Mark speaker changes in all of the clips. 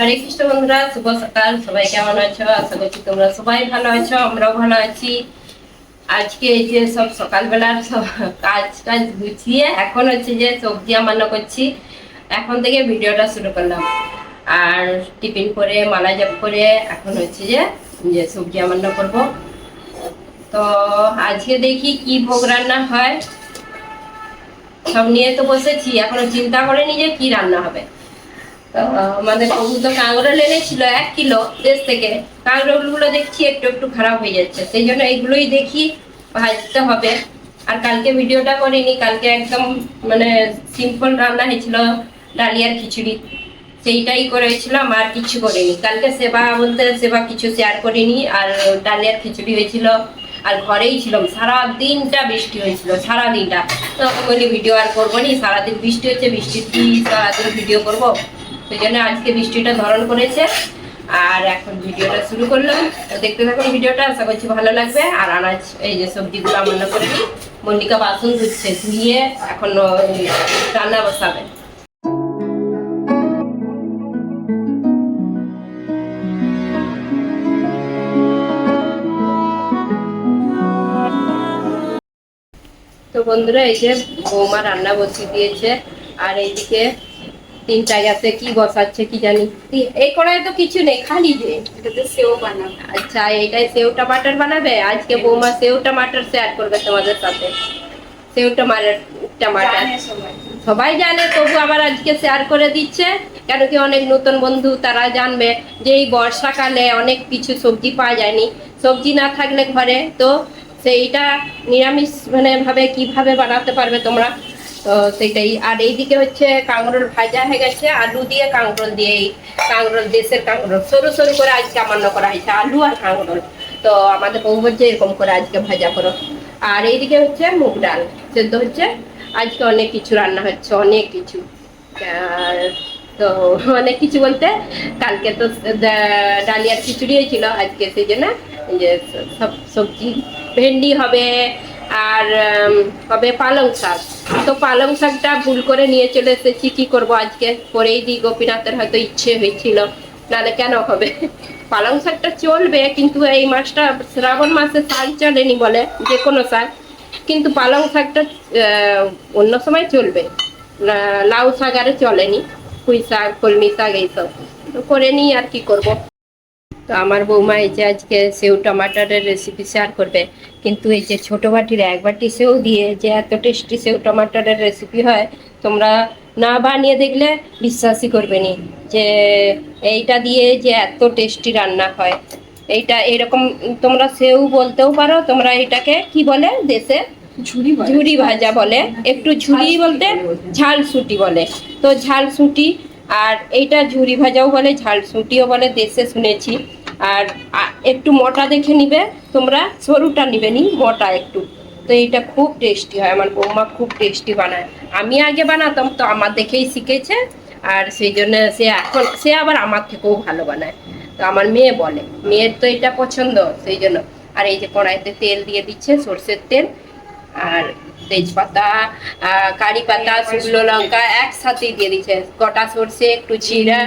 Speaker 1: হরে কৃষ্ণ বন্ধুরা, শুভ সকাল। সবাই কেমন আছো? আশা করছি তোমরা সবাই ভালো আছো, আমরাও ভালো আছি। আজকে এই যে সব সকালবেলার সব কাজ টাজ গুছিয়ে এখন হচ্ছে যে সবজি আমান্য করছি। এখন থেকে ভিডিওটা শুরু করলাম। আর টিফিন করে, মালা জপ করে এখন হচ্ছে যে যে সবজি আমান্য করব। তো আজকে দেখি কি ভোগ রান্না হয়। সব নিয়ে তো বসেছি, এখনও চিন্তা করিনি যে কি রান্না হবে। আমাদের প্রভু তো কাঁকরোল এনেছিল এক কিলো দেশ থেকে। কাঁকরোলগুলো দেখছি একটু একটু খারাপ হয়ে যাচ্ছে। সেই জন্য এইগুলোই দেখি, ভাজতে হবে। আর কালকে ভিডিওটা করিনি, কালকে একদম মানে সিম্পল রান্না হয়েছিল, ডালিয়ার খিচুড়ি। সেইটাই করেছিলাম, আর কিছু করিনি। কালকে সেবা বলতে সেবা কিছু শেয়ার করিনি, আর ডালিয়ার খিচুড়ি হয়েছিল, আর ঘরেই ছিলাম। সারা দিনটা বৃষ্টি হয়েছিল সারা দিনটা তো আমি বলি, ভিডিও আর করব নি, সারাদিন বৃষ্টি হচ্ছে বৃষ্টির সারাদিন ভিডিও করব? সেই জন্য আজকে বৃষ্টিটা ধরন করেছে। আর এখন ভিডিওটা শুরু করলাম। তো দেখতে থাকুন ভিডিওটা, আশা করছি ভালো লাগবে। আর আনাজ, এই যে সবজিগুলো রান্না করে নিই মল্লিকা বাসন ধুচ্ছে, ধুয়ে এখন রান্না বসাবে। তো বন্ধুরা, এই যে বৌমা রান্না বসিয়ে দিয়েছে। আর এইদিকে তিনটা গ্যাসে কি বসাচ্ছে কি জানি। এই কড়াইয়ে তো কিছু নেই খালি যে।
Speaker 2: এটাতে সেও বানাবো।
Speaker 1: আচ্ছা এইটাই সেও টমাটার বানাবে? আজকে বৌমা সেও টমাটার শেয়ার করবে তোমাদের সাথে। সেও টমাটার টমাটার।
Speaker 2: সবাই।
Speaker 1: সবাই জানে তবু আবার আজকে শেয়ার করে দিচ্ছে। কেন কি অনেক নতুন বন্ধু তারা জানবে যে এই বর্ষাকালে অনেক কিছু সবজি পাওয়া যায়নি। সবজি না থাকলে ঘরে তো সেইটা নিরামিষ মানে ভাবে কীভাবে বানাতে পারবে তোমরা? তো সেটাই। আর এইদিকে হচ্ছে কাঁকরোল ভাজা হয়ে গেছে, আলু দিয়ে কাঁকরোল দিয়ে এই কাঁকরোল, দেশের কাঁকরোল। সরু সরু করে আজকে আমান্য করা হয়েছে, আলু আর কাঁকরোল। তো আমাদের বউ বলছে এরকম করে আজকে ভাজা করো। আর এইদিকে হচ্ছে মুগ ডাল, সেদ্ধ হচ্ছে। আজকে অনেক কিছু রান্না হচ্ছে, অনেক কিছু। তো অনেক কিছু বলতে কালকে তো ডালিয়ার খিচুড়ি হয়েছিল আজকে সেই জন্য যে সব সবজি ভেন্ডি হবে আর হবে পালং শাক। তো পালং শাকটা ভুল করে নিয়ে চলে এসেছি, কি করব আজকে? করেই দিই গোপীনাথের হয়তো ইচ্ছে হয়েছিল। নাহলে কেন হবে? পালং শাকটা চলবে, কিন্তু এই মাসটা শ্রাবণ মাসে শাক চলেনি বলে, যে কোনো শাক। কিন্তু পালং শাকটা অন্য সময় চলবে। লাউ শাক আরে চলেনি, পুঁই শাক, কলমি শাক এইসব। করে নিই আর কি করব। তো আমার বৌমা এই যে আজকে সেও টমাটারের রেসিপি শেয়ার করবে কিন্তু এই যে ছোটো বাটির এক বাটি সেও দিয়ে যে এত টেস্টি সেও টমাটারের রেসিপি হয় তোমরা না বানিয়ে দেখলে বিশ্বাসই করবে নি যে এইটা দিয়ে যে এত টেস্টি রান্না হয়। এইটা এরকম তোমরা সেও বলতেও পারো তোমরা এটাকে কি বলে দেশে?
Speaker 2: ঝুড়ি
Speaker 1: ঝুড়ি ভাজা বলে একটু ঝুড়ি বলতে ঝাল সুটি বলে। তো ঝাল সুটি আর এইটা ঝুড়ি ভাজাও বলে ঝাল সুটিও বলে দেশে শুনেছি। আর একটু মোটা দেখে নিবে। তোমরা সরুটা নিবে নি মোটা একটু। তো এইটা খুব টেস্টি হয় আমার বৌমা খুব টেস্টি বানায়। আমি আগে বানাতাম তো আমার দেখেই শিখেছে। আর সেই জন্য সে এখন সে আবার আমার থেকেও ভালো বানায়। তো আমার মেয়ে বলে মেয়ের তো এটা পছন্দ সেই জন্য। আর এই যে কড়াইতে তেল দিয়ে দিচ্ছে সর্ষের তেল আর তেজপাতা কারি পাতা শুকনো লঙ্কা একসাথেই দিয়ে দিচ্ছে। গোটা সর্ষে একটু জিরা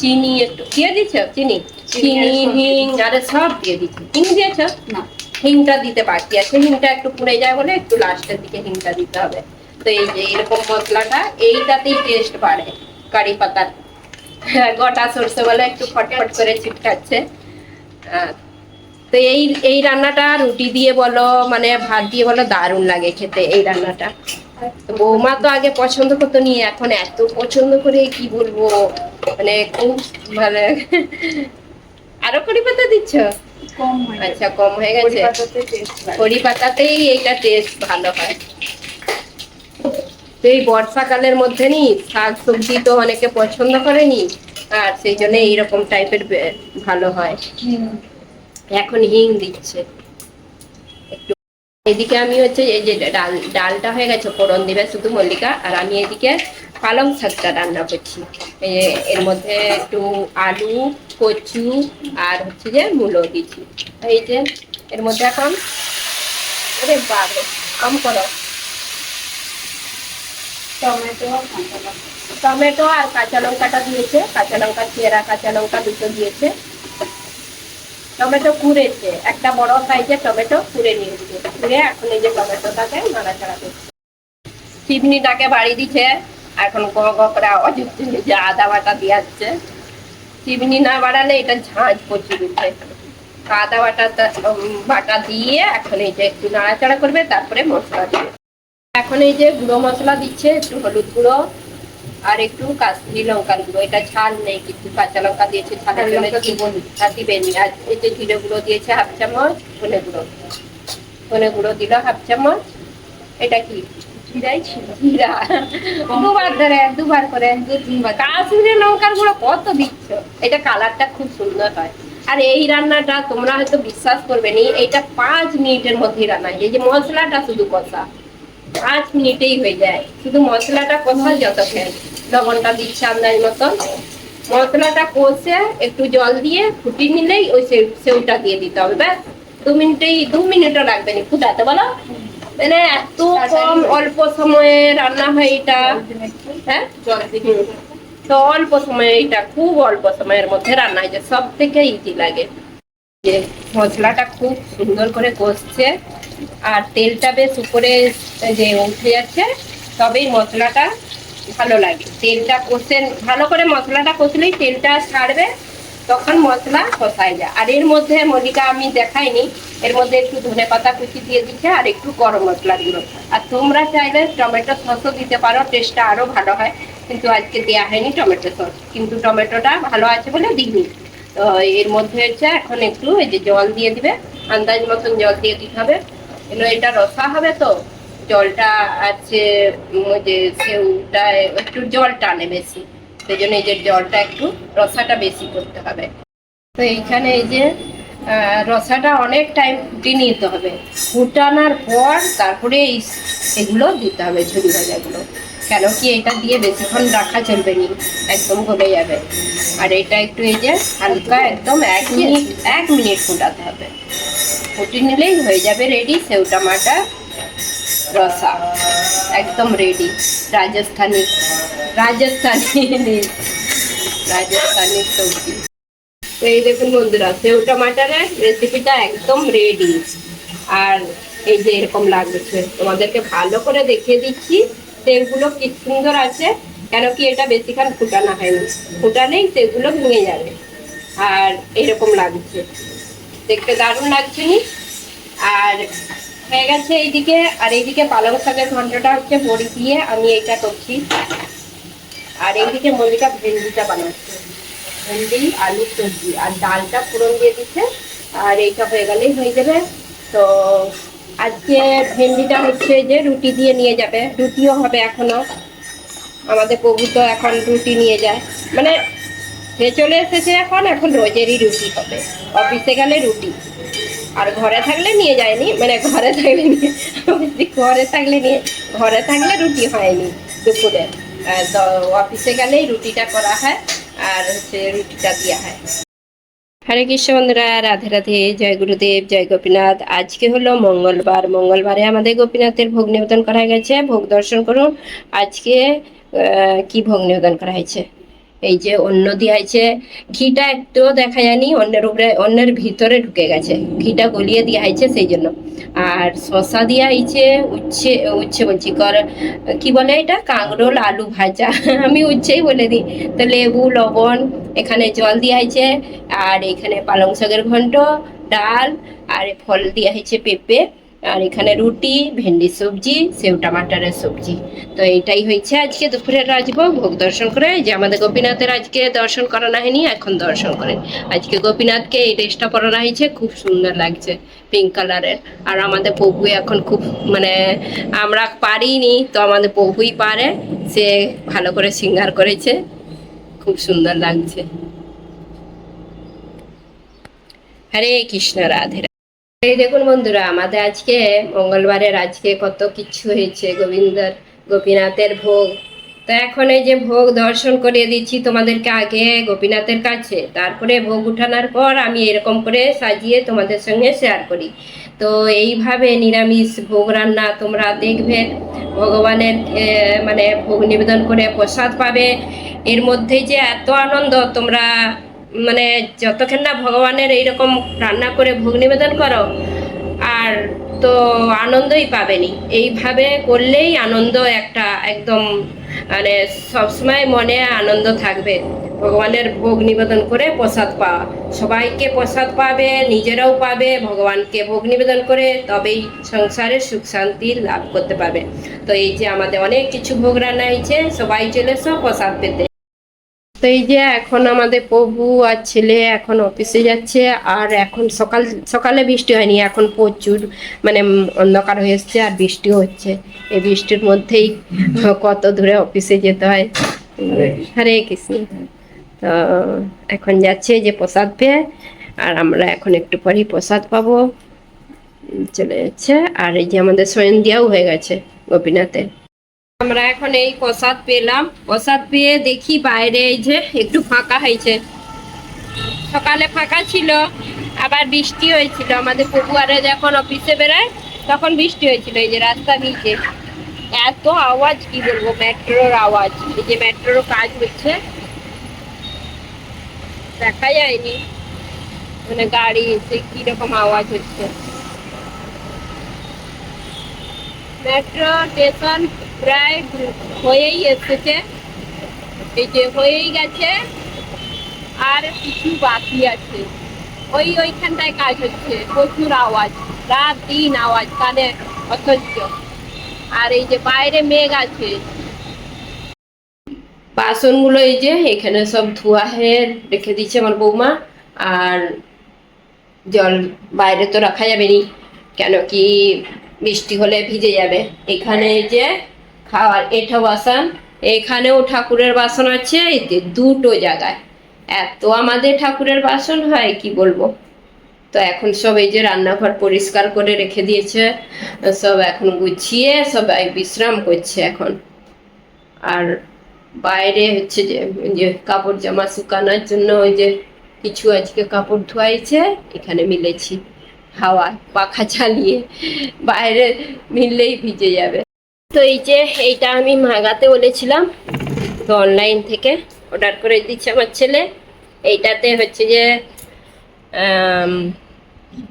Speaker 1: চিনি একটু দিয়ে দিচ্ছে চিনি।
Speaker 2: চিনি
Speaker 1: হিং আরে সব দিয়ে দিচ্ছে। চিনি দিয়েছ?
Speaker 2: না।
Speaker 1: হিংটা দিতে বাকি আছে। হিংটা একটু পুড়ে যায় বলে একটু লাস্টের দিকে হিংটা দিতে হবে। তো এই যে এরকম মশলাটা, এইটাতেই টেস্ট বাড়ে। কারি পাতার। গোটা সর্ষে বলে একটু ফটফট করে ছিটকাচ্ছে। তো এই এই রান্নাটা রুটি দিয়ে বলো মানে ভাত দিয়ে বলো, দারুণ লাগে খেতে এই রান্নাটা। তো বৌমা তো আগে পছন্দ করতো নি এখন এত পছন্দ করে কি বলব? মানে খুব মানে আরও কড়ি পাতা দিচ্ছ?
Speaker 2: কম
Speaker 1: আচ্ছা কম হয়ে গেছে। কড়ি পাতাতেই এইটা টেস্ট ভালো হয়। তো এই বর্ষাকালের মধ্যে নি শাক সবজি তো অনেকে পছন্দ করেনি আর সেই জন্য এইরকম টাইপের ভালো হয়। এখন হিং দিচ্ছে। একটু এদিকে আমি হচ্ছে এই যে ডাল ডালটা হয়ে গেছে ফোড়ন দিবে শুধু মল্লিকা আর আমি এদিকে পালং শাকটা রান্না করছি। এর মধ্যে একটু আলু কচু আর হচ্ছে যে মূলো দিচ্ছি। এই যে এর মধ্যে এখন আরে কম করো।
Speaker 2: টমেটো আর কাঁচা
Speaker 1: টমেটো আর কাঁচা লঙ্কাটা দিয়েছে কাঁচা লঙ্কা চেরা কাঁচা লঙ্কা দুটো দিয়েছে। টমেটো কুড়েছে একটা বড় সাইজের টমেটো কুড়ে নিয়েছে। কুড়ে এখন এই যে টমেটোটাকে নাড়াচাড়া করছে। চিমনিটাকে বাড়ি দিচ্ছে এখন গ গ করে আওয়াজ হচ্ছে যে আদা বাটা দিয়ে যাচ্ছে চিমনি না বাড়ালে এটা আদা বাটা বাটা দিয়ে এখন এই যে একটু নাড়াচাড়া করবে তারপরে মশলা দিবে। এখন এই যে গুঁড়ো মশলা দিচ্ছে একটু হলুদ গুঁড়ো আর একটু কাশ্মীরি লঙ্কার গুঁড়ো। এটা ঝাল নেই কিন্তু কাঁচা লঙ্কা দিয়েছে ঝালের জন্য দিবেনি। আর এই যে জিরে গুঁড়ো দিয়েছে হাফ চামচ ধনে গুঁড়ো। ধনে গুঁড়ো দিল হাফ চামচ। এটা কি?
Speaker 2: জিরাই ছিল।
Speaker 1: জিরা। দুবার ধরে দুবার করে। দু তিনবার কাশ্মীরি লঙ্কার গুঁড়ো কত দিচ্ছ? এটা কালারটা খুব সুন্দর হয়। আর এই রান্নাটা তোমরা হয়তো বিশ্বাস করবে নি এইটা পাঁচ মিনিটের মধ্যেই রান্না হয়। এই যে মশলাটা শুধু কষা পাঁচ মিনিটেই হয়ে যায়। শুধু মশলাটা কষা যত খেয়ে লবণটা দিচ্ছে আন্দাজ মতন মশলাটা কষে একটু জল দিয়ে ফুটিয়ে নিলেই ওই সেউ- সেউটা দিয়ে দিতে হবে ব্যাস। দু মিনিটেই দু মিনিটও লাগবে না। ফুটাতে বলো? মানে এত কম অল্প সময়ে রান্না হয় এটা। হ্যাঁ?
Speaker 2: জল দিয়ে।
Speaker 1: তো অল্প সময়ে এটা খুব অল্প সময়ের মধ্যে রান্না হয়েছে সব থেকে ইজি লাগে। যে মশলাটা খুব সুন্দর করে কষছে আর তেলটা বেশ উপরে যে উঠে যাচ্ছে, তবেই মশলাটা ভালো লাগে। তেলটা কষে, ভালো করে মশলাটা কষলেই তেলটা ছাড়বে, তখন মশলা কষায় যায়। আর এর মধ্যে মল্লিকা আমি দেখাইনি, এর মধ্যে একটু ধনে পাতা কুচি দিয়ে দিচ্ছে আর একটু গরম মশলা গুঁড়ো। আর তোমরা চাইলে টমেটো সসও দিতে পারো টেস্টটা আরও ভালো হয়। কিন্তু আজকে দেওয়া হয়নি টমেটো সস। কিন্তু টমেটোটা ভালো আছে বলে দিইনি। তো এর মধ্যে হচ্ছে এখন একটু এই যে জল দিয়ে দিবে, আন্দাজ মতন জল দিয়ে দিতে হবে। এগুলো এটা রসা হবে তো, জলটা আছে যে সেউটা একটু জল টানে বেশি। সেই জন্য এই যে জলটা একটু রসাটা বেশি করতে হবে। তো এইখানে এই যে রসাটা অনেক টাইম ফুটিয়ে নিতে হবে। ফুটানোর পর তারপরে এই এগুলো দিতে হবে ঝুড়ি ভাজাগুলো। কেন কি এটা দিয়ে বেশিক্ষণ রাখা চলবে নি? একদম গলে যাবে। আর এটা একটু এই যে হালকা একদম এক মিনিট এক মিনিট ফুটাতে হবে। ফুটি নিলেই হয়ে যাবে রেডি সেউ টামাটার রসা। একদম রেডি রাজস্থানি রাজস্থানি রাজস্থানি সবজি। তো এই দেখুন বন্ধুরা সেউ টমাটারের রেসিপিটা একদম রেডি আর এই যে এরকম লাগছে তোমাদেরকে ভালো করে দেখিয়ে দিচ্ছি। সেগুলো কি সুন্দর আছে, কেন কি এটা বেশিক্ষণ ফুটানো হয়নি। ফুটালেই সেগুলো ভেঙে যাবে। আর এরকম লাগছে। দেখতে দারুণ লাগছে নি? আর হয়ে গেছে এইদিকে, আর এইদিকে পালং শাকের ঘন্টটা হচ্ছে বড়ি দিয়ে আমি এইটা করছি। আর এইদিকে মল্লিকা ভেন্ডিটা বানাচ্ছে। ভেন্ডি, আলু, সবজি। আর ডালটা ফোড়ন দিয়ে দিচ্ছে। আর এইটা হয়ে গেলেই হয়ে যাবে। তো আজকে ভেন্ডিটা হচ্ছে যে রুটি দিয়ে নিয়ে যাবে। রুটিও হবে এখনও। আমাদের প্রভু তো এখন রুটি নিয়ে যায়। মানে সে চলে এসেছে এখন এখন রোজেরই রুটি হবে। অফিসে গেলে রুটি। আর ঘরে থাকলে নিয়ে যায়নি। মানে ঘরে থাকলে নিয়ে ঘরে থাকলে নিয়ে ঘরে থাকলে রুটি হয়নি দুপুরে। তো অফিসে গেলেই রুটিটা করা হয়। আর হচ্ছে রুটিটা দেওয়া হয়। হরে কৃষ্ণ বন্ধুরা, রাধে রাধে, জয় গুরুদেব, জয় গোপীনাথ। আজকে হলো মঙ্গলবার। মঙ্গলবারে আমাদের গোপীনাথের ভোগ নিবেদন করা গেছে। ভোগ দর্শন করুন। আজকে কি ভোগ নিবেদন করা হয়েছে? এই যে অন্য দেওয়া হয়েছে ঘিটা একটুও দেখা যায়নি, অন্যের উপরে, অন্যের ভিতরে ঢুকে গেছে। ঘিটা গলিয়ে দেওয়া হয়েছে সেই জন্য আর শশা দেওয়া হয়েছে উচ্ছে উচ্ছে বলছি, কর, কি বলে এটা? কাঁকরোল, আলু ভাজা। আমি উচ্ছেই বলে দিই। তো লেবু, লবণ, এখানে জল দেওয়া হয়েছে আর এখানে পালং শাকের ঘন্ট, ডাল, আর ফল দেওয়া হয়েছে পেঁপে। আর এখানে রুটি, ভেন্ডি সবজি সেউ টমাটারের সবজি। তো এইটাই হয়েছে আজকে দুপুরের রাজভোগ। ভোগ দর্শন করে যে আমাদের গোপীনাথের আজকে দর্শন করানো হয়নি, এখন দর্শন করে। আজকে গোপীনাথকে এই ড্রেসটা পরানো হয়েছে, খুব সুন্দর লাগছে পিঙ্ক কালারের আর আমাদের প্রভু এখন খুব মানে আমরা পারিনি, তো আমাদের প্রভুই পারে, সে ভালো করে সিঙ্গার করেছে, খুব সুন্দর লাগছে। হরে কৃষ্ণ রাধে। এই দেখুন বন্ধুরা, আমাদের আজকে মঙ্গলবারের আজকে কত কিছু হয়েছে, গোবিন্দর, গোপীনাথের ভোগ। তো এখন এই যে ভোগ দর্শন করিয়ে দিচ্ছি তোমাদেরকে আগে গোপীনাথের কাছে। তারপরে ভোগ উঠানোর পর আমি এরকম করে সাজিয়ে তোমাদের সঙ্গে শেয়ার করি। তো এইভাবে নিরামিষ ভোগ রান্না তোমরা দেখবে। ভগবানের মানে ভোগ নিবেদন করে প্রসাদ পাবে। এর মধ্যে যে এত আনন্দ তোমরা মানে যতক্ষণ না ভগবানের এইরকম রান্না করে ভোগ নিবেদন করো, আর তো আনন্দই পাবেনি। এইভাবে করলেই আনন্দ একটা একদম মানে সবসময় মনে আনন্দ থাকবে। ভগবানের ভোগ নিবেদন করে প্রসাদ পাওয়া। সবাইকে প্রসাদ পাবে, নিজেরাও পাবে, ভগবানকে ভোগ নিবেদন করে তবেই সংসারে সুখ শান্তি লাভ করতে পারবে। তো এই যে আমাদের অনেক কিছু ভোগ রান্না হয়েছে, সবাই চলে এসো প্রসাদ পেতে। তো এই যে এখন আমাদের প্রভু আর ছেলে এখন অফিসে যাচ্ছে আর এখন সকাল সকালে বৃষ্টি হয়নি এখন প্রচুর মানে অন্ধকার হয়ে এসছে আর বৃষ্টি হচ্ছে। এই বৃষ্টির মধ্যেই কত দূরে অফিসে যেতে হয়। হরে কৃষ্ণ। তো এখন যাচ্ছে যে প্রসাদ পেয়ে আর আমরা এখন একটু পরেই প্রসাদ পাবো। চলে যাচ্ছে আর এই যে আমাদের সন্ধ্যাও হয়ে গেছে গোপীনাথে আমরা এখন এই প্রসাদ পেলাম। প্রসাদ পেয়ে দেখি বাইরে এই যে একটু ফাঁকা হয়েছে। সকালে ফাঁকা ছিল, আবার বৃষ্টি হয়েছিল। আমাদের পপুয়ারে যখন অফিসে বেরোয়, তখন বৃষ্টি হয়েছিল এই যে রাস্তা নিচে এত আওয়াজ, কি বলব, মেট্রোর আওয়াজ। এই যে মেট্রোর কাজ হচ্ছে। দেখা যায়নি। মানে গাড়ি এসে কীরকম আওয়াজ হচ্ছে। মেট্রো স্টেশন প্রায় হয়েই এসেছে। এই যে হয়েই গেছে, আর কিছু বাকি আছে। ওই ওইখানটায় কাজ হচ্ছে, প্রচুর আওয়াজ, রাত দিন আওয়াজ, কানে অসহ্য আর এই যে বাইরে মেঘ আছে। বাসনগুলো এই যে, এখানে সব ধোয়া হয়ে রেখে দিচ্ছে আমার বৌমা। আর জল বাইরে তো রাখা যাবে নি কেন কি বৃষ্টি হলে ভিজে যাবে। এখানে এই যে খাওয়ার এটা বাসন, এখানেও ঠাকুরের বাসন আছে দুটো জায়গায়। এত আমাদের ঠাকুরের বাসন হয়, কি বলব? তো এখন সব এই যে রান্নাঘর পরিষ্কার করে রেখে দিয়েছে, সব এখন গুছিয়ে সবাই বিশ্রাম করছে এখন। আর বাইরে হচ্ছে যে যে কাপড় জামা শুকানোর জন্য ওই যে কিছু আজকে কাপড় ধোয়াইছে, এখানে মিলেছি হাওয়া, পাখা চালিয়ে, বাইরে মিললেই ভিজে যাবে। তো এই যে, এইটা আমি মাগাতে বলেছিলাম, তো অনলাইন থেকে অর্ডার করে দিচ্ছে আমার ছেলে। এইটাতে হচ্ছে যে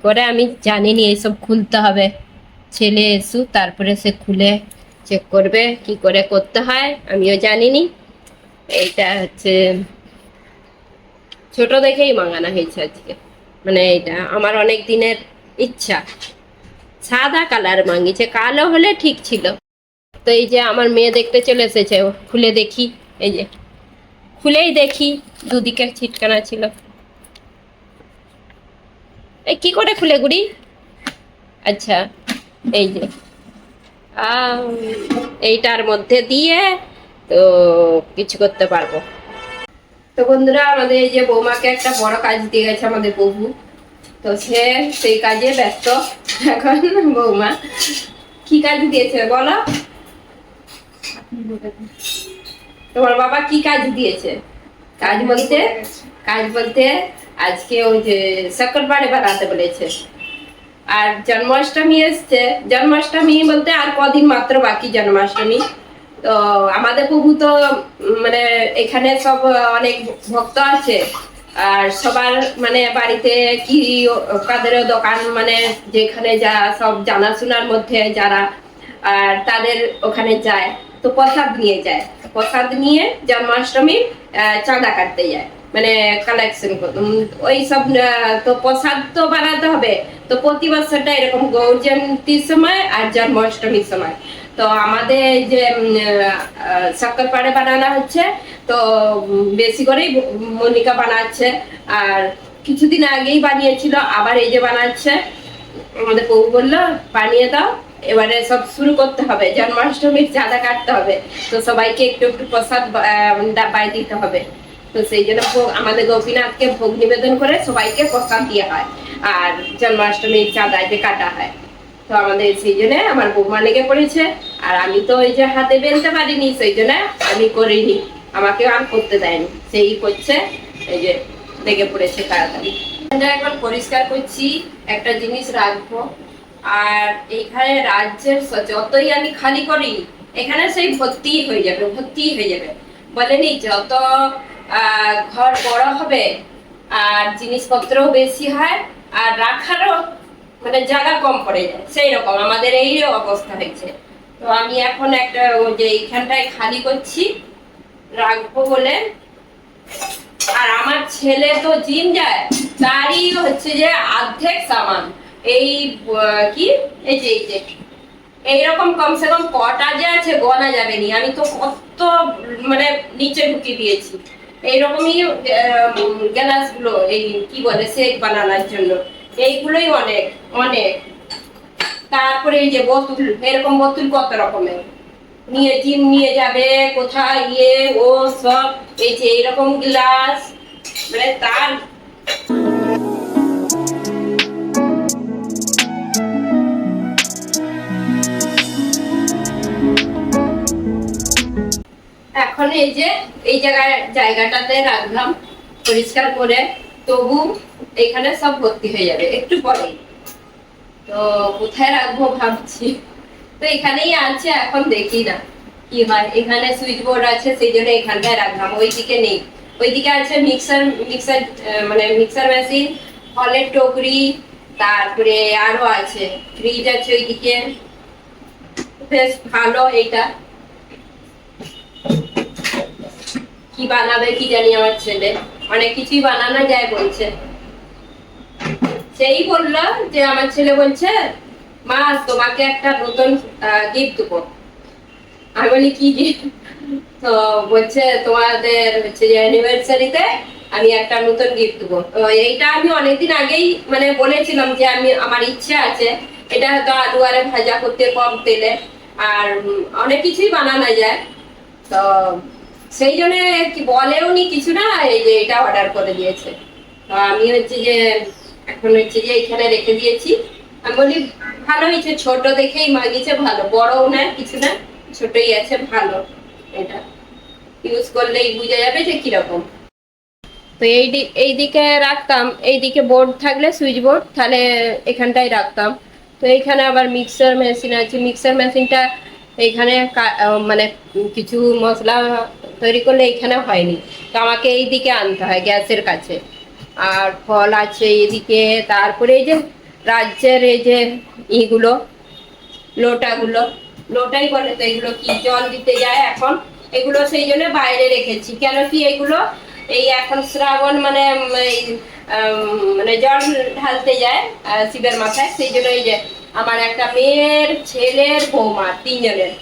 Speaker 1: করে আমি জানিনি এইসব খুলতে হবে। ছেলে এসু তারপরে সে খুলে চেক করবে, কি করে করতে হয়, আমিও জানিনি এইটা হচ্ছে, ছোট দেখেই মাঙানো হয়েছে আজকে। মানে এটা আমার অনেক দিনের ইচ্ছা। সাদা কালার মাঙ্গিছে কালো হলে ঠিক ছিল। তো এই যে আমার মেয়ে দেখতে চলে এসেছে খুলে দেখি, এই যে। খুলেই দেখি, দুদিকে ছিটকানা ছিল। এই কি করে খুলে গুড়ি? আচ্ছা এই যে। এইটার মধ্যে দিয়ে তো কিছু করতে পারব। তো বন্ধুরা, আমাদের এই যে বৌমাকে একটা বড় কাজ দিয়ে গেছে আমাদের বউ। তো সে সেই কাজে ব্যস্ত। এখন বৌমা কি কাজ দিয়েছে বলো? তোমার বাবা কি কাজ দিয়েছে? কাজ বলতে কাজ বলতে আজকে ওই যে শক্করপাড়ে বানাতে বলেছে। আর জন্মাষ্টমী এসছে। জন্মাষ্টমী বলতে আর কদিন মাত্র বাকি জন্মাষ্টমী। তো আমাদের প্রভু তো মানে এখানে সব অনেক ভক্ত আছে। আর সবার মানে বাড়িতে কি কাদের দোকান মানে যেখানে যা সব জানাশোনার মধ্যে যারা, আর তাদের ওখানে যায়। তো প্রসাদ নিয়ে যায়। প্রসাদ নিয়ে জন্মাষ্টমীর চাঁদা কাটতে যায়। মানে কালেকশন ওই সব তো প্রসাদ তো বানাতে হবে। তো প্রতি বছরটা এরকম গৌর জয়ন্তীর সময় আর জন্মাষ্টমীর সময়। তো আমাদের যে শক্করপাড়ে বানানো হচ্ছে, তো বেশি করেই মনিকা বানাচ্ছে। আর কিছুদিন আগেই বানিয়েছিল, আবার এই যে বানাচ্ছে। আমাদের বউ বলল, বানিয়ে দাও। এবারে সব শুরু করতে হবে। জন্মাষ্টমীর চাঁদা কাটতে হবে। তো সবাইকে একটু একটু প্রসাদ ডাব্বায় দিতে হবে। তো সেই জন্য আমাদের গোপীনাথকে ভোগ নিবেদন করে সবাইকে প্রসাদ দেওয়া হয়। আর জন্মাষ্টমীর চাঁদায় যে কাটা হয়। তো আমাদের সেই জন্য আমার বৌমা লেগে পড়েছে। আর আমি তো ওই যে হাতে বেলতে পারিনি, সেই জন্য আমি করিনি। আমাকে আর করতে দেয়নি। সেই করছে, এই যে লেগে পড়েছে তাড়াতাড়ি। এখন পরিষ্কার করছি। একটা জিনিস রাখব। আর এইখানে রাজ্যের যতই আমি খালি করি, এখানে সেই ভর্তি হয়ে যাবে ভর্তি হয়ে যাবে। বলেনি যত ঘর বড় হবে, আর জিনিসপত্রও বেশি হয়, আর রাখারও মানে জায়গা কম পড়ে যায়। সেই রকম আমাদের এই অবস্থা হয়েছে। তো আমি এখন একটা ওই যে এইখানটায় খালি করছি, রাখব বলে। আর আমার ছেলে তো জিম যায়, তারই হচ্ছে যে অর্ধেক সামান। এই কি? এই যে এই যে। এইরকম কমসে কম কটা যে আছে গলা যাবে নি। আমি তো কত মানে নিচে ঢুকিয়ে দিয়েছি। এইরকমই গ্যালাসগুলো এই কি বলে শেক বানানোর জন্য। এইগুলোই অনেক অনেক। তারপরে এই যে বোতল এরকম বোতল কত রকমের? নিয়ে জিম নিয়ে যাবে কোথায় ইয়ে ও সব এই যে এরকম গ্লাস মানে তার এখন এই যে, এই জায়গায়, জায়গাটাতে রাখলাম, পরিষ্কার করে, তবু এখানে সব ভর্তি হয়ে যাবে, একটু পরে তো কোথায় রাখব ভাবছি? তো এখানেই আছে, এখন দেখি না কি হয়। এখানে সুইচ বোর্ড আছে, সেই জন্য এখানটায় রাখলাম, ওইদিকে নেই। ওইদিকে আছে মিক্সার মিক্সার মানে মিক্সার মেশিন ফলের টকরি, তারপরে আরও আছে, ফ্রিজ আছে ওইদিকে। বেশ ভালো এইটা। কি বানাবে কি জানি আমার ছেলে। অনেক কিছুই বানানো যায় বলছে। সেই বলল যে আমার ছেলে বলছে, মা, তোমাকে একটা নতুন গিফট দেবো। আমি বলি, কি গিফট তো বলছে, তোমাদের হচ্ছে যে অ্যানিভার্সারিতে আমি একটা নতুন গিফট দেবো। এইটা আমি অনেকদিন আগেই মানে বলেছিলাম যে আমি, আমার ইচ্ছে আছে। এটা হয়তো আলু আরে ভাজা করতে কম তেলে। আর অনেক কিছুই বানানো যায়। তো সেই জন্য কি বলেও কিছু না, এই যে এটা অর্ডার করে দিয়েছে। তো আমি হচ্ছে যে, এখন হচ্ছে যে এখানে রেখে দিয়েছি। আমি বলি, ভালো হয়েছে, ছোট দেখেই মাগিছে ভালো। বড়ও না, কিছু না, ছোটই আছে, ভালো এটা। ইউজ করলেই বুঝা যাবে যে কীরকম। তো এই দি- এই দিকে রাখতাম, এই দিকে বোর্ড থাকলে সুইচ বোর্ড তাহলে এখানটায় রাখতাম। তো এখানে আবার মিক্সার মেশিন আছে। মিক্সার মেশিনটা এখানে কা- মানে কিছু মশলা তৈরি করলে এইখানে হয়নি। তো আমাকে এই দিকে আনতে হয় গ্যাসের কাছে। আর ফল আছে এদিকে, তারপরে এই যে রাজ্যের এই যে ইগুলো, লোটাগুলো, লোটাই বলে তো এগুলো কি জল দিতে যায় এখন? এগুলো সেই জন্য বাইরে রেখেছি। কেন কি এগুলো এই এখন শ্রাবণ মানে মানে জল ঢালতে যায় শিবের মাথায়, সেই জন্য এই যে আমার একটা মেয়ের ছেলের বৌমা তিনজনের।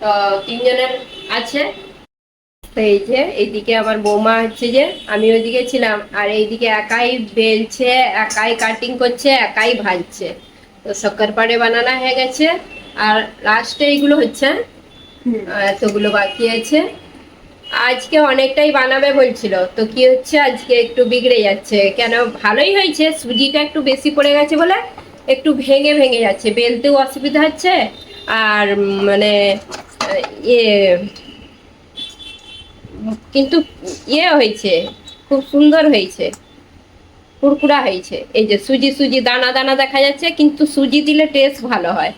Speaker 1: তো তিনজনের আছে। তো এই যে এইদিকে আমার বৌমা হচ্ছে যে আমি ওইদিকে ছিলাম। আর এইদিকে একাই বেলছে একাই কাটিং করছে একাই ভাজছে। তো শক্কর পাড়ে বানানো হয়ে গেছে। আর লাস্টে এইগুলো হচ্ছে এতগুলো বাকি আছে। আজকে অনেকটাই বানাবে বলছিল। তো কি হচ্ছে আজকে একটু বিগড়ে যাচ্ছে। কেন ভালোই হয়েছে। সুজিটা একটু বেশি পড়ে গেছে বলে একটু ভেঙে ভেঙে যাচ্ছে, বেলতেও অসুবিধা হচ্ছে, আর মানে ইয়ে কিন্তু ইয়ে হয়েছে, খুব সুন্দর হয়েছে কুরকুরা হয়েছে, এই যে সুজি সুজি দানা দানা দেখা যাচ্ছে, কিন্তু সুজি দিলে টেস্ট ভালো হয়।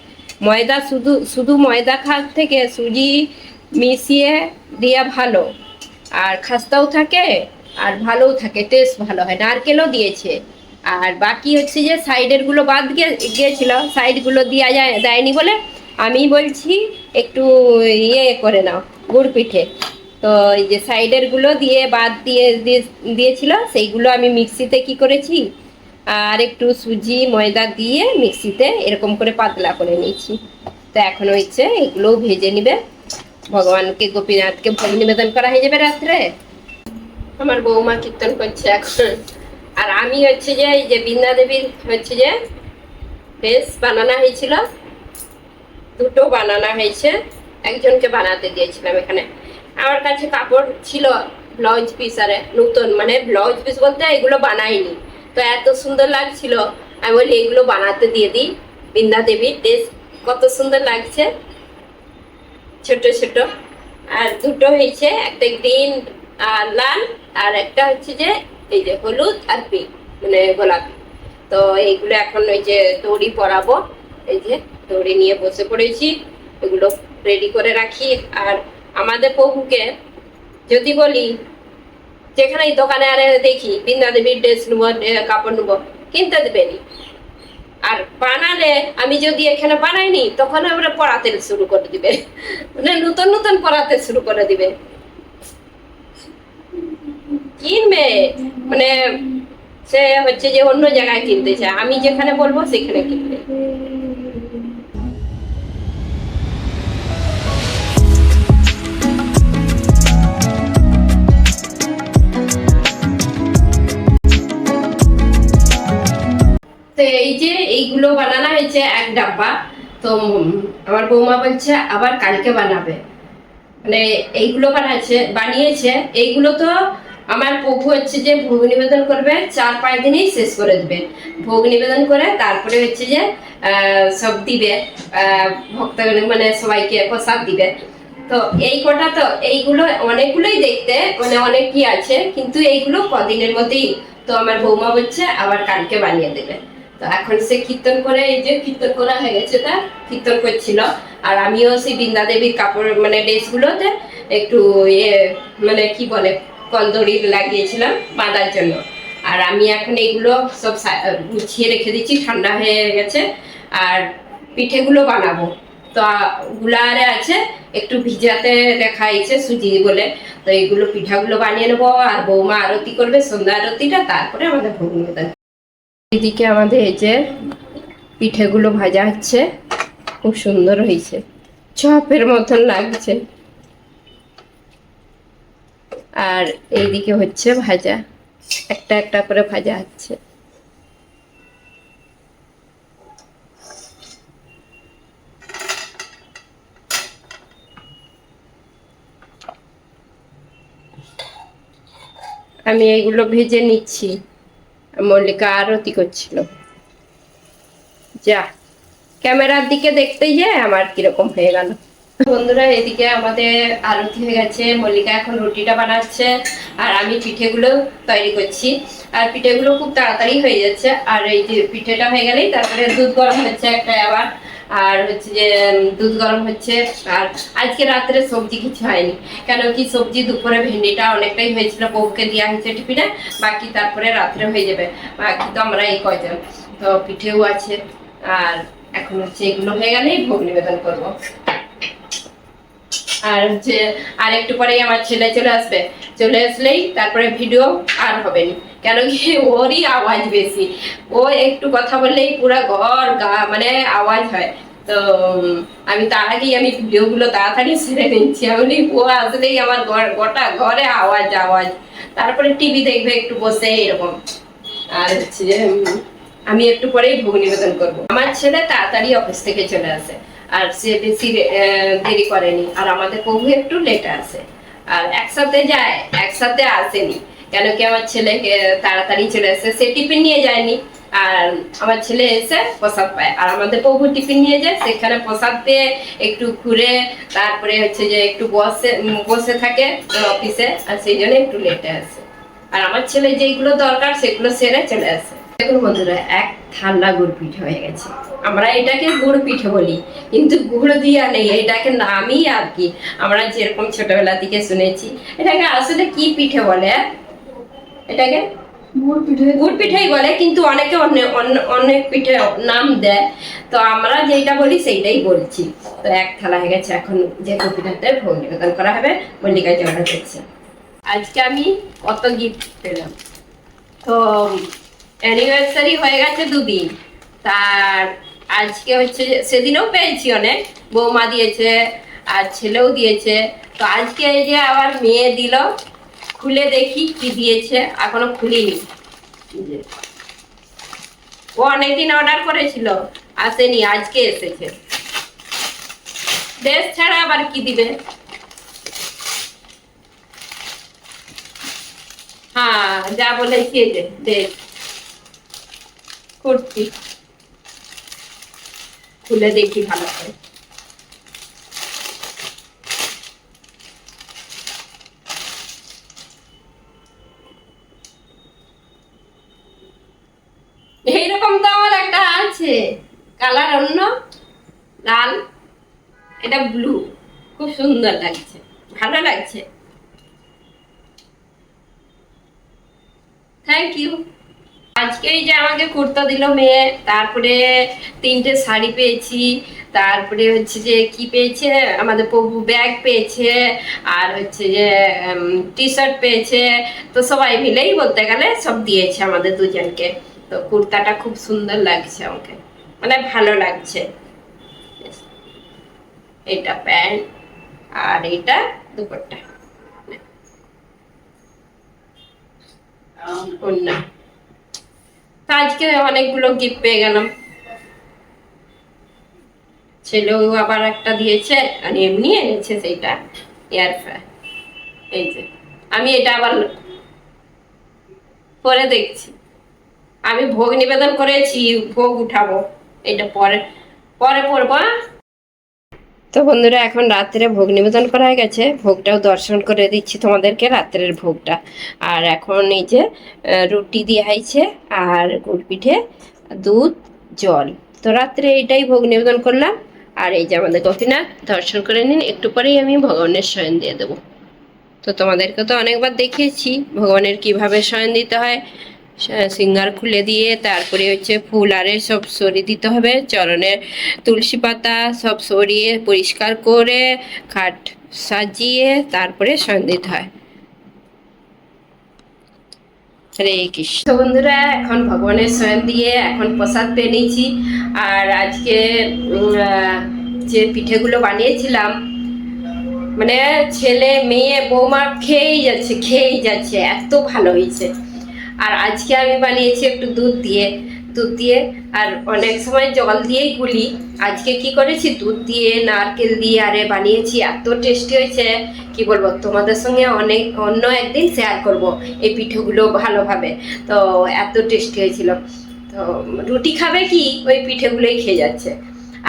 Speaker 1: ময়দা শুধু শুধু ময়দা খাওয়ার থেকে সুজি মিশিয়ে দেওয়া ভালো, আর খাস্তাও থাকে, আর ভালোও থাকে টেস্ট ভালো হয় নারকেলও দিয়েছে? আর বাকি হচ্ছে যে সাইডেরগুলো বাদ গিয়েছিল সাইডগুলো দেওয়া যায়, দেয়নি বলে আমি বলছি একটু ইয়ে করে নাও, গুড় পিঠে। তো এই যে সাইডেরগুলো দিয়ে বাদ দিয়ে- দিয়েছিল, সেইগুলো আমি মিক্সিতে কি করেছি? আর একটু সুজি, ময়দা দিয়ে মিক্সিতে এরকম করে পাতলা করে নিয়েছি। তো এখন হচ্ছে এগুলোও ভেজে নিবে। ভগবানকে, গোপীনাথকে ভোগ নিবেদন করা হয়ে যাবে রাত্রে। আমার বৌমা কীর্তন করছে এখন। আর আমি হচ্ছে যে এই যে বৃন্দা দেবীর হচ্ছে যে বেশ বানানো হয়েছিল, দুটো বানানো হয়েছে, একজনকে বানাতে দিয়েছিলাম এখানে। আমার কাছে কাপড় ছিল ব্লাউজ পিস, আরে নতুন মানে ব্লাউজ পিস বলতে এগুলো বানাইনি। তো এত সুন্দর লাগছিল, আমি বলি এগুলো বানাতে দিয়ে দিই বৃন্দা দেবীর ড্রেস কত সুন্দর লাগছে। ছোট ছোট। আর দুটো হয়েছে, একটা গ্রিন আর লাল, আর একটা হচ্ছে যে এই যে হলুদ আর পিঙ্ক মানে গোলাপি। তো এইগুলো এখন ওই যে দড়ি পরাবো, এই যে দড়ি নিয়ে বসে পড়েছি, এগুলো রেডি করে রাখি। আর আমাদের প্রভুকে যদি বলি, যেখানে দোকানে আরে দেখি, বৃন্দা দেবীর ড্রেস নেব কাপড় নেব, কিনতে দেবেনি। আর বানালে, আমি যদি এখানে বানাইনি, তখন আমরা পড়াতে শুরু করে দিবে। মানে নতুন নতুন পড়াতে শুরু করে দিবে। কিনবে? মানে সে হচ্ছে যে অন্য জায়গায় কিনতে চায় আমি যেখানে বলব সেখানে কিনবে। তো এই যে এইগুলো বানানো হয়েছে এক ডাব্বা, তো আমার বৌমা বলছে আবার কালকে বানাবে। মানে এইগুলো বানাচ্ছে, বানিয়েছে। এইগুলো তো আমার প্রভু হচ্ছে যে ভোগ নিবেদন করবে, চার পাঁচ দিনেই শেষ করে দেবে। ভোগ নিবেদন করে তারপরে হচ্ছে যে সব দিবে ভক্তগণ মানে সবাইকে প্রসাদ দিবে। তো এই কটা তো, এইগুলো অনেকগুলোই দেখতে মানে অনেক কি আছে, কিন্তু এইগুলো কদিনের মধ্যেই তো আমার বৌমা বলছে, আবার কালকে বানিয়ে দেবে। তো এখন সে কীর্তন করে, এই যে কীর্তন করা হয়ে গেছে তা কীর্তন করছিল। আর আমিও সেই বৃন্দা দেবীর কাপড় মানে ড্রেসগুলোতে একটু ইয়ে মানে কি বলে কলদড়ি লাগিয়েছিলাম বাঁধার জন্য। আর আমি এখন এইগুলো সব গুছিয়ে রেখে দিচ্ছি, ঠান্ডা হয়ে গেছে, আর পিঠেগুলো বানাবো। তো গুলারে আছে, একটু ভিজাতে রেখা হয়েছে সুজি বলে। তো এইগুলো পিঠাগুলো বানিয়ে নেব, আর বৌমা আরতি করবে, সন্ধ্যা আরতিটা, তারপরে আমাদের ভোগ এদিকে আমাদের এই যে পিঠেগুলো ভাজা হচ্ছে, খুব সুন্দর হয়েছে। চপের মতন লাগছে। আর এইদিকে হচ্ছে ভাজা। একটা একটা করে ভাজা হচ্ছে। আমি এইগুলো ভেজে নিচ্ছি। মল্লিকা আরতি করছিল। যা, ক্যামেরার দিকে দেখতে যে আমার কীরকম হয়ে গেল। বন্ধুরা, এদিকে আমাদের আরতি হয়ে গেছে। মল্লিকা এখন রুটিটা বানাচ্ছে আর আমি পিঠেগুলো তৈরি করছি। আর পিঠেগুলো খুব তাড়াতাড়ি হয়ে যাচ্ছে। আর এই যে পিঠেটা হয়ে গেলেই তারপরে দুধ গরম হচ্ছে একটা আবার। আর হচ্ছে যে দুধ গরম হচ্ছে। আর আজকে রাত্রে সবজি কিছু হয়নি। কেন কি সবজি দুপুরে ভেন্ডিটা অনেকটাই হয়েছিল, বউকে দেওয়া হয়েছে টিফিনে। বাকি তারপরে রাত্রে হয়ে যাবে। বাকি তো আমরা এই কয়জন। তো পিঠেও আছে। আর এখন হচ্ছে এগুলো হয়ে গেলেই ভোগ নিবেদন করব। আর হচ্ছে আর একটু পরেই আমার ছেলে চলে আসবে। চলে আসলেই তারপরে ভিডিও আর হবে না। কেন কি ওরই আওয়াজ বেশি। ও একটু কথা বললেই পুরো ঘর গা মানে আওয়াজ হয়। তো, আমি তার আগেই আমি ভিডিওগুলো তাড়াতাড়ি সেরে নিচ্ছি। আমি ও আসলেই আমার ঘর- গোটা ঘরে আওয়াজ আওয়াজ। তারপরে টিভি দেখবে, একটু বসে এরকম। আর হচ্ছে, আমি একটু পরেই ভোগ নিবেদন করব। আমার ছেলে তাড়াতাড়ি অফিস থেকে চলে আসে। আর সে বেশি দেরি করেনি। আর আমাদের প্রভু একটু লেট আসে আর একসাথে যায়, একসাথে আসেনি। কেন কি আমার ছেলেকে তাড়াতাড়ি চলে আসে সে টিফিন নিয়ে যায়নি। আর আমার ছেলে এসে প্রসাদ পায়। আর আমাদের প্রভু টিফিন নিয়ে যায়, সেখানে প্রসাদ পেয়ে একটু ঘুরে, তারপরে হচ্ছে যে একটু বসে বসে থাকে অফিসে আর সেই জন্য একটু লেটে আসে আর আমার ছেলে যেইগুলো দরকার, সেগুলো সেরে চলে আসে। দেখুন বন্ধুরা এক ঠান্ডা গুড় পিঠে হয়ে গেছে। আমরা এটাকে গুড় পিঠে বলি কিন্তু গুড় দিয়া নেই এটাকে নামই আর কি আমরা যেরকম ছোটবেলা থেকে শুনেছি। এটাকে আসলে কি পিঠে বলে? এটাকে
Speaker 2: গুড়
Speaker 1: পিঠাই বলে কিন্তু অনেকে অনেক পিঠে নাম দেয়। তো আমরা যেটা বলি সেইটাই বলছি। তো এক থালা হয়ে গেছে এখন যে পিঠাতে ভোগ নিবেদন করা হবে মল্লিকা জোগাড় করছে আজকে আমি কত গিফট পেলাম? তো অ্যানিভার্সারি হয়ে গেছে দুদিন। তার আজকে হচ্ছে সেদিনও পেয়েছি অনেক। বৌমা দিয়েছে, আর ছেলেও দিয়েছে। তো আজকে এই যে আবার মেয়ে দিল, খুলে দেখি কি দিয়েছে। এখনও খুলিনি। ও অনেকদিন অর্ডার করেছিল, আসেনি, আজকে এসেছে। ড্রেস ছাড়া আবার কি দিবে? হ্যাঁ যা বলেছি যে ড্রেস কুর্তি। খুলে দেখি ভালো করে। এইরকম তো আমার একটা আছে। কালার অন্য, লাল, এটা ব্লু। খুব সুন্দর লাগছে, ভালো লাগছে। থ্যাংক ইউ আজকে এই যে আমাকে কুর্তা দিল মেয়ে তারপরে তিনটে শাড়ি পেয়েছি তারপরে হচ্ছে যে কি পেয়েছে? আমাদের প্রভু ব্যাগ পেয়েছে আর হচ্ছে যে টি শার্ট পেয়েছে তো সবাই মিলেই বলতে গেলে সব দিয়েছে আমাদের দুজনকে। তো কুর্তাটা খুব সুন্দর লাগছে আমাকে মানে ভালো লাগছে। এটা প্যান্ট আর এটা দুপুরটা অন্য তা আজকে অনেকগুলো গিফট পেয়ে গেলাম। ছেলেও আবার একটা দিয়েছে, আর এমনি এনেছে সেইটা এয়ার ফ্রাই এই যে, আমি এটা আবার পরে দেখছি। আমি ভোগ নিবেদন করেছি, ভোগ উঠাবো, এটা পরে পরে পড়ব? তো বন্ধুরা, এখন রাত্রে ভোগ নিবেদন করা হয়ে গেছে। ভোগটাও দর্শন করে দিচ্ছি তোমাদেরকে রাত্রের ভোগটা। আর এখন এই যে রুটি দিয়ে হয়েছে আর গুড় পিঠে দুধ, জল। তো রাত্রে এইটাই ভোগ নিবেদন করলাম। আর এই যে আমাদের গোপীনাথ, দর্শন করে নিন। একটু পরেই আমি ভগবানের শয়ন দিয়ে দেবো। তো তোমাদেরকে তো অনেকবার দেখিয়েছি, ভগবানের কীভাবে শয়ন দিতে হয়। সিঙ্গার খুলে দিয়ে তারপরে হচ্ছে ফুল আরে সব সরিয়ে দিতে হবে। চরণের তুলসী পাতা সব সরিয়ে পরিষ্কার করে খাট সাজিয়ে তারপরে সন্ধিত হয়। হরে কৃষ্ণ। বন্ধুরা, এখন ভগবানের শয়ন দিয়ে এখন প্রসাদ পেয়ে নিয়েছি। আর আজকে যে পিঠেগুলো বানিয়েছিলাম মানে ছেলে, মেয়ে, বৌমা খেয়েই যাচ্ছে খেয়েই যাচ্ছে, এত ভালো হয়েছে। আর আজকে আমি বানিয়েছি একটু দুধ দিয়ে দুধ দিয়ে, আর অনেক সময় জল দিয়েই গুলি। আজকে কি করেছি? দুধ দিয়ে, নারকেল দিয়ে, আরে বানিয়েছি, এত টেস্টি হয়েছে। কি বলব, তোমাদের সঙ্গে অনেক, অন্য একদিন শেয়ার করব এই পিঠেগুলো ভালোভাবে। তো এত টেস্টি হয়েছিল। তো রুটি খাবে কি? ওই পিঠেগুলোই খেয়ে যাচ্ছে।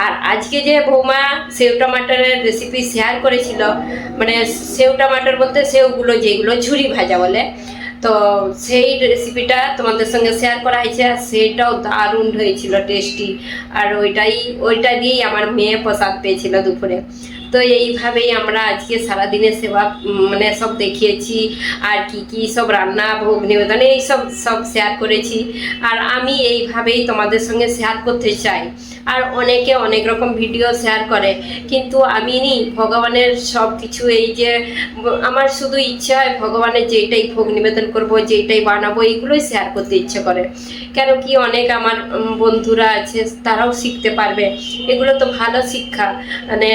Speaker 1: আর আজকে যে বৌমা সেউ টমাটারের রেসিপি শেয়ার করেছিল মানে সেউ টমাটার বলতে সেউগুলো যেগুলো ঝুরি ভাজা বলে তো সেই রেসিপিটা তোমাদের সঙ্গে শেয়ার করা হয়েছে আর সেটাও দারুণ হয়েছিল টেস্টি আর ওইটাই, ওইটা দিয়েই আমার মেয়ে প্রসাদ পেয়েছিল দুপুরে। তো এইভাবেই আমরা আজকে সারাদিনের সেবা মানে সব দেখিয়েছি, আর কি কি সব রান্না, ভোগ নিবেদন, এই সব সব শেয়ার করেছি। আর আমি এইভাবেই তোমাদের সঙ্গে শেয়ার করতে চাই। আর অনেকে অনেক রকম ভিডিও শেয়ার করে, কিন্তু আমি নি, ভগবানের সব কিছু, এই যে, আমার শুধু ইচ্ছা হয় ভগবানের যেইটাই ভোগ নিবেদন করব, যেইটাই বানাবো, এইগুলোই শেয়ার করতে ইচ্ছে করে। কেন কি অনেক আমার বন্ধুরা আছে, তারাও শিখতে পারবে। এগুলো তো ভালো শিক্ষা। মানে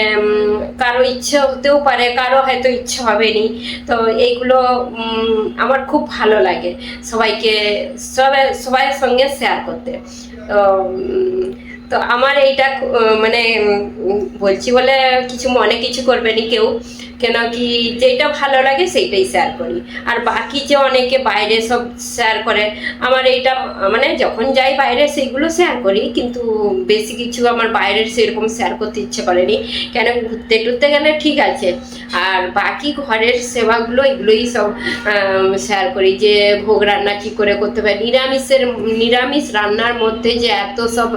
Speaker 1: কারও ইচ্ছে হতেও পারে, কারও হয়তো ইচ্ছে হবে নি তো এইগুলো আমার খুব ভালো লাগে সবাইকে, সবাই সবাইয়ের সঙ্গে শেয়ার করতে। তো তো আমার এইটা মানে বলছি বলে কিছু মনে কিছু করবে নি কেউ। কেন কি যেটা ভালো লাগে সেইটাই শেয়ার করি। আর বাকি যে অনেকে বাইরে সব শেয়ার করে, আমার এইটা মানে যখন যাই বাইরে সেইগুলো শেয়ার করি, কিন্তু বেশি কিছু আমার বাইরের সেরকম শেয়ার করতে ইচ্ছে করেনি। কেন ঘুরতে টুরতে গেলে ঠিক আছে। আর বাকি ঘরের সেবাগুলো এগুলোই সব শেয়ার করি যে ভোগ রান্না কি করে করতে হবে নিরামিষের, নিরামিষ রান্নার মধ্যে যে এত সব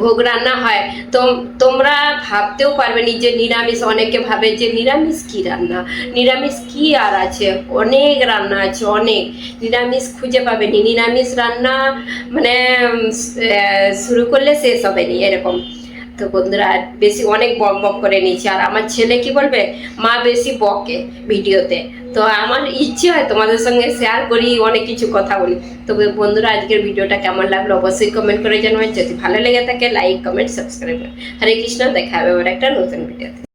Speaker 1: ভোগ রান্না হয়। তো তোমরা ভাবতেও পারবে নি যে নিরামিষ, অনেকে ভাবে যে নিরামিষ কি রান্না? নিরামিষ কি আর আছে? অনেক রান্না আছে, অনেক। নিরামিষ খুঁজে পাবেনি নিরামিষ রান্না মানে শুরু করলে শেষ হবে নি, এরকম। তো বন্ধুরা, বেশি অনেক বক বক করে নিয়েছি। আর আমার ছেলে কি বলবে? মা বেশি বকে ভিডিওতে। তো আমার ইচ্ছে হয় তোমাদের সঙ্গে শেয়ার করি, অনেক কিছু কথা বলি। তবে বন্ধুরা, আজকের ভিডিওটা কেমন লাগল অবশ্যই কমেন্ট করে জানাবেন যদি ভালো লেগে থাকে like comment subscribe Hare Krishna, দেখা হবে আবার একটা নতুন ভিডিওতে।